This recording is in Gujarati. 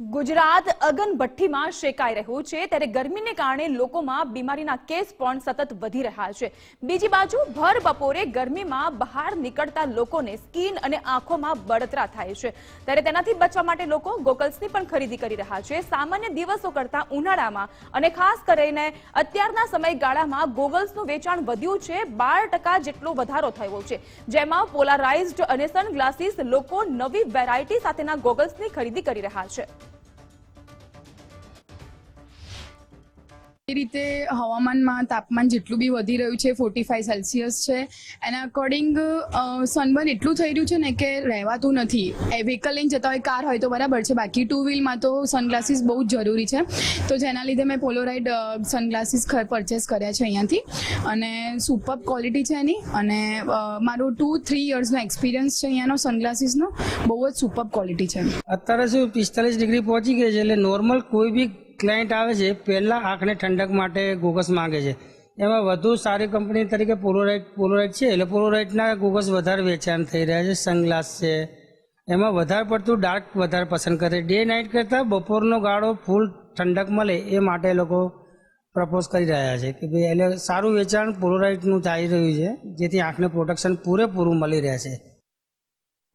ગુજરાત અગનભઠ્ઠીમાં શેકાઈ રહ્યું છે. ત્યારે ગરમીને કારણે લોકોમાં બીમારીના કેસ પણ સતત વધી રહ્યા છે. બીજી બાજુ, ભર બપોરે ગરમીમાં બહાર નીકળતા લોકોને સ્કીન અને આંખોમાં બળતરા થાય છે. ત્યારે તેનાથી બચવા માટે લોકો ગોગલ્સની પણ ખરીદી કરી રહ્યા છે. સામાન્ય દિવસો કરતા ઉનાળામાં અને ખાસ કરીને અત્યારના સમયગાળામાં ગોગલ્સનું વેચાણ વધ્યું છે. બાર જેટલો વધારો થયો છે. જેમાં પોલારાઇઝ્ડ અને સનગ્લાસીસ લોકો નવી વેરાયટી સાથેના ગોગલ્સની ખરીદી કરી રહ્યા છે. એ રીતે હવામાનમાં તાપમાન જેટલું બી વધી રહ્યું છે ફોર્ટી ફાઈવ સેલ્સિયસ છે એના અકોર્ડિંગ સનબર્ન એટલું થઈ રહ્યું છે ને કે રહેવાતું નથી. એ વ્હીકલ લઈને જતા હોય કાર હોય તો બરાબર છે, બાકી ટુ વ્હીલમાં તો સનગ્લાસીસ બહુ જ જરૂરી છે. તો જેના લીધે મેં પોલોરાઇડ સનગ્લાસીસ પરચેસ કર્યા છે અહીંયાથી. અને સુપર ક્વોલિટી છે એની, અને મારું ટુ થ્રી યર્સનો એક્સપિરિયન્સ છે અહીંયાનો સનગ્લાસીસનો બહુ જ સુપર ક્વોલિટી છે. અત્યારે શું પિસ્તાલીસ ડિગ્રી પહોંચી ગઈ છે, એટલે નોર્મલ કોઈ બી ક્લાયન્ટ આવે છે, પહેલાં આંખને ઠંડક માટે ગોગસ માંગે છે. એમાં વધુ સારી કંપની તરીકે પોલોરાઇટ પોલોરાઇટ છે, એટલે પોલોરાઇટના ગોગસ વધારે વેચાણ થઈ રહ્યા છે સનગ્લાસ છે. એમાં વધારે પડતું ડાર્ક વધારે પસંદ કરે. ડે નાઇટ કરતાં બપોરનો ગાળો ફૂલ ઠંડક મળે એ માટે લોકો પ્રપોઝ કરી રહ્યા છે કે ભાઈ, એટલે સારું વેચાણ પોલોરાઇટનું થઈ રહ્યું છે, જેથી આંખને પ્રોટેક્શન પૂરેપૂરું મળી રહે છે.